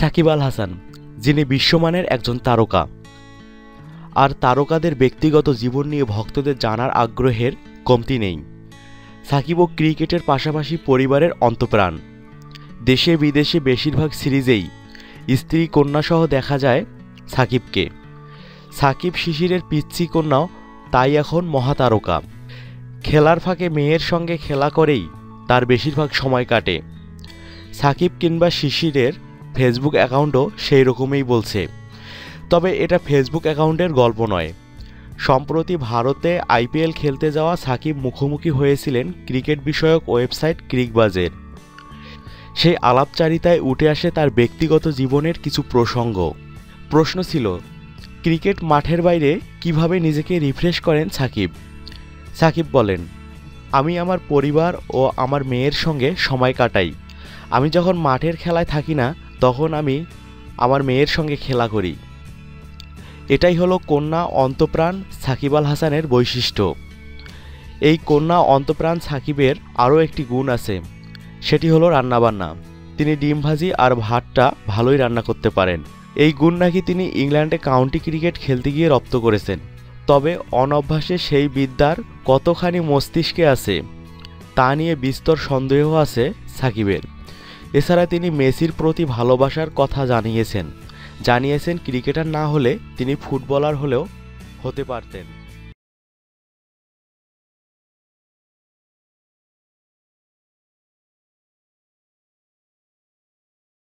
সাকিব আল হাসান, যিনি বিশ্বমানের একজন তারকা। আর তারকাদের ব্যক্তিগত জীবন নিয়ে ভক্তদের জানার আগ্রহের কমতি নেই। সাকিবও ক্রিকেটের পাশাপাশি পরিবারের অন্তপ্রাণ। দেশে বিদেশে বেশিরভাগ সিরিজেই স্ত্রী কন্যাসহ দেখা যায় সাকিবকে। সাকিব শিশিরের পিচ্ছি কন্যাও তাই এখন মহাতারকা। খেলার ফাঁকে মেয়ের সঙ্গে খেলা করেই তার বেশিরভাগ সময় কাটে। সাকিব কিংবা শিশিরের ফেসবুক অ্যাকাউন্টও সেই রকমই বলছে। তবে এটা ফেসবুক অ্যাকাউন্টের গল্প নয়। সম্প্রতি ভারতে আইপিএল খেলতে যাওয়া সাকিব মুখোমুখি হয়েছিলেন ক্রিকেট বিষয়ক ওয়েবসাইট ক্রিকবাজের। সেই আলাপচারিতায় উঠে আসে তার ব্যক্তিগত জীবনের কিছু প্রসঙ্গ। প্রশ্ন ছিল, ক্রিকেট মাঠের বাইরে কীভাবে নিজেকে রিফ্রেশ করেন সাকিব? সাকিব বলেন, আমি আমার পরিবার ও আমার মেয়ের সঙ্গে সময় কাটাই। আমি যখন মাঠের খেলায় থাকি না তখন আমি আমার মেয়ের সঙ্গে খেলা করি। এটাই হলো কন্যা অন্তপ্রাণ সাকিব আল হাসানের বৈশিষ্ট্য। এই কন্যা অন্তপ্রাণ সাকিবের আরও একটি গুণ আছে, সেটি হলো রান্নাবান্না। তিনি ডিম ভাজি আর ভাতটা ভালোই রান্না করতে পারেন। এই গুণ নাকি তিনি ইংল্যান্ডে কাউন্টি ক্রিকেট খেলতে গিয়ে রপ্ত করেছেন। তবে অনভ্যাসে সেই বিদ্যার কতখানি মস্তিষ্কে আছে, তা নিয়ে বিস্তর সন্দেহ আছে সাকিবের। এছাড়া তিনি মেসির প্রতি ভালোবাসার কথা জানিয়েছেন। জানিয়েছেন ক্রিকেটার না হলে তিনি ফুটবলার হলেও হতে পারতেন।